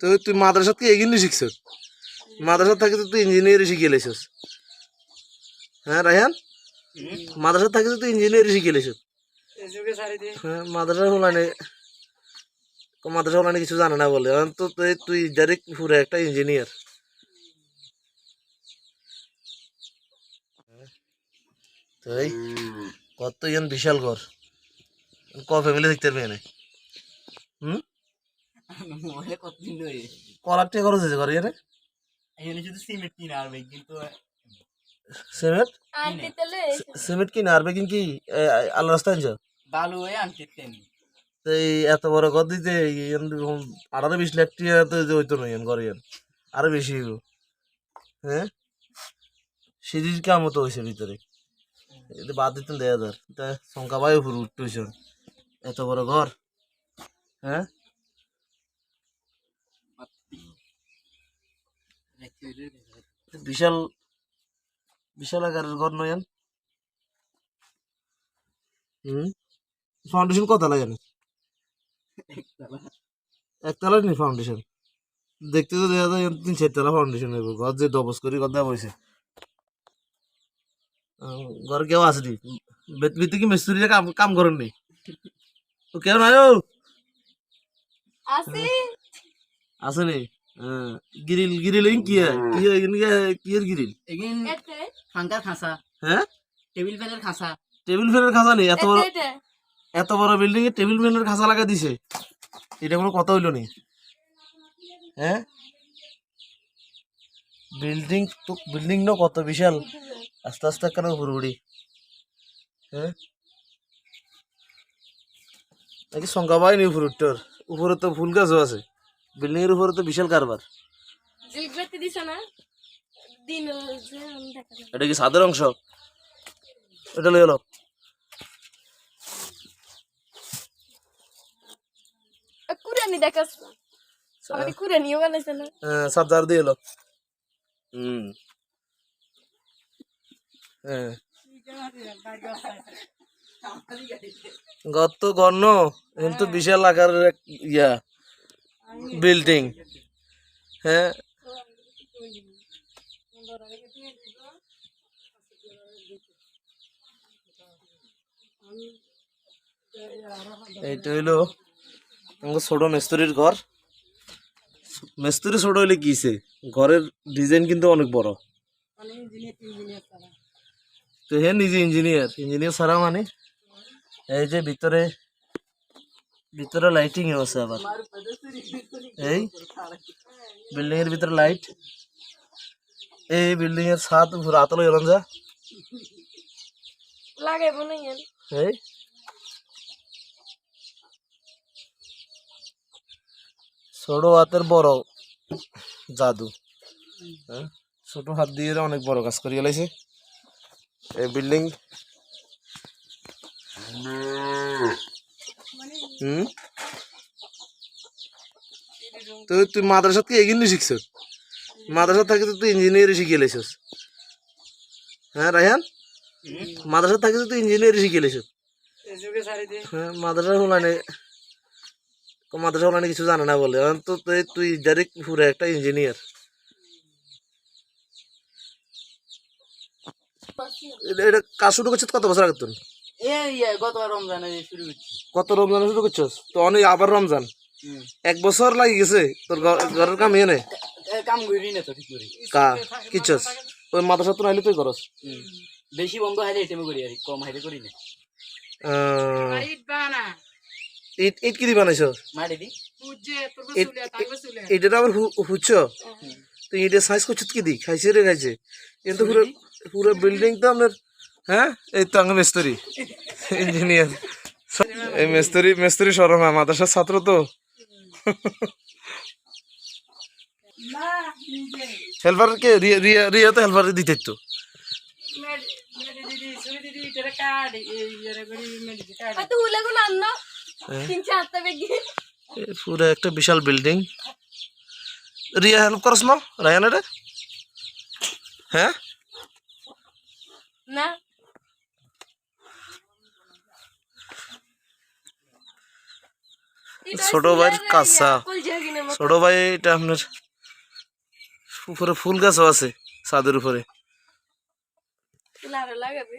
তো তুই মাদ্রাসাত কি এগিয়ে শিখছ? মাদ্রাসা থাকি তো তুই ইঞ্জিনিয়ারিং শিখিয়ে লেছিস। হ্যাঁ রায়হান? মাদ্রাসা থাকি তো তুই ইঞ্জিনিয়ারিং শিখিয়ে লেছিস। হ্যাঁ মাদ্রাসা হলানে মাদ্রাসা হলানে কিছু জানে না বলে। তো তুই তুই ডাইরেক্ট পুরো একটা ইঞ্জিনিয়ার তুই কত বিশাল ঘর। ক ফ্যামিলি দেখতে পারবি এনে মোবাইলে কতদিন ধরে কলার টিয়া খরচ হয়েছে ঘরে এনে এখানে শুধু সিমেন্ট কিনে আনবে কিন্তু সিমেন্ট কিনে। কি? এ, আল্লাহ রাস্তায় আনছ? বালু হয়ে আনতে এই এত বড় ঘর দিতে ইয়ান এরকম আঠারো বিশ লাখ টিয়া তো যে হইতো না ইয়ান ঘরে আরও বেশি হ্যাঁ? সিঁড়ির কাম তো হয়েছে ভিতরে। এটা বাদ দিতেন দেয়া ধর। তা শঙ্কা পাই উপরে উঠতে হয়েছে এত বড় ঘর। হ্যাঁ? বিশাল বিশাল আকারের ঘর নয় ইয়ান হুম? ফাউন্ডেশন কত লাগে জানিস? একতলা। নি ফাউন্ডেশন দেখতে তো দেখা যায় তিন চারতলা ফাউন্ডেশন হইব ঘর যে ডবস করি কথা বলছে। ঘর কেউ আছে নি? ভিতরে কি মিস্ত্রিরা কাম কাম করেন নি? তো কেউ নাই ও? আসি আছে নি? গিরিল গিরিল কি হয়? কি কি- কি গিরিল এগিন ফাঙ্কার খাঁচা হ্যাঁ টেবিল ফ্যানের খাঁচা টেবিল ফ্যানের খাঁচা নেই এত বড় এত বড় বিল্ডিং এ টেবিল ফ্যানের খাঁচা লাগা দিছে এটা কোনো কথা হইল নি হ্যাঁ বিল্ডিং তো বিল্ডিং না কত বিশাল আস্তে আস্তে কেন উড়ি হ্যাঁ নাকি সংখ্যা পাইনি উপরে উঠটোর উপরে তো ফুল গাছও আছে বিল্ডিং এর উপরে তো বিশাল কারবার। এটা কি সাদের অংশ? এটা লই কুরানি দেখাস আমাকে কুরানিও বানাইছে না। সাবধার দিয়ে এলো। হুম। হ্যাঁ। গত গণ্য কিন্তু বিশাল আকারের ইয়া। বিল্ডিং হ্যাঁ। এইটা হইল ছোট মিস্ত্রির ঘর। মিস্ত্রি ছোট হইলে কিছে ঘরের ডিজাইন কিন্তু অনেক বড়। তো হে নিজে ইঞ্জিনিয়ার ইঞ্জিনিয়ার ছাড়া মানে? এই যে ভিতরে ভিতরে লাইটিং আছে আবার। এই বিল্ডিং এর ভিতরে লাইট এই বিল্ডিং এর ছাদ আতলো গেলাম যা। লাগাইবো না এই। ছোট হাতের বড় জাদু। হ্যাঁ? ছোট হাত দিয়ে অনেক বড় কাজ করে গেলাইছে। এই বিল্ডিং। হুম? তুই তুই মাদ্রাসা কি এগিয়ে শিখছ মাদ্রাসা থাকি তো তুই ইঞ্জিনিয়ারিং শিখে লেছিস হ্যাঁ রায়হান? মাদ্রাসা থাকি তো তুই ইঞ্জিনিয়ারিং শিখে লেছিস হ্যাঁ মাদ্রাসা হলানে মাদ্রাসা হলানে কিছু জানে না বলে। তো তুই ডাইরেক্ট পুরো একটা ইঞ্জিনিয়ার এটা কাজ শুরু করছিস কত বছর আগে তুই? এই গত রমজানে শুরু করছি। কত রমজান শুরু করছিস? তো অনেক আবার রমজান। এক বছর লাগি গেছে তোর ঘর- ঘরের কাম এনে? কাম করি না তো ঠিক করি। কা কিচ্ছস ওই মাদ্রাসা তো নাইলে তুই করস। বেশি বন্ধ হাইলে এটিএম করি আর কম হাইলে করি না। ইট ইট কি দি। বানাইছ মাটি দি এটা আবার হুচ্ছ? তুই এটা সাইজ করছিস কি দি খাইছে রে খাইছে। কিন্তু পুরো পুরো বিল্ডিং তো আপনার হ্যাঁ? এই তো আমি মিস্ত্রি। ইঞ্জিনিয়ার এই মিস্ত্রি মিস্ত্রি সরমা, মাদ্রাসার ছাত্র তো। হেল্পার কে? রিয়া তো হেল্পার দিতে তো পুরো একটা বিশাল বিল্ডিং রিয়া হেল্প করস না রায়ান রে হ্যাঁ? না ছোট ভাইয়ের কাঁচা। ছোট ভাই এটা আপনার উপরে ফুল গাছও আছে ছাদের উপরে। লাগাবে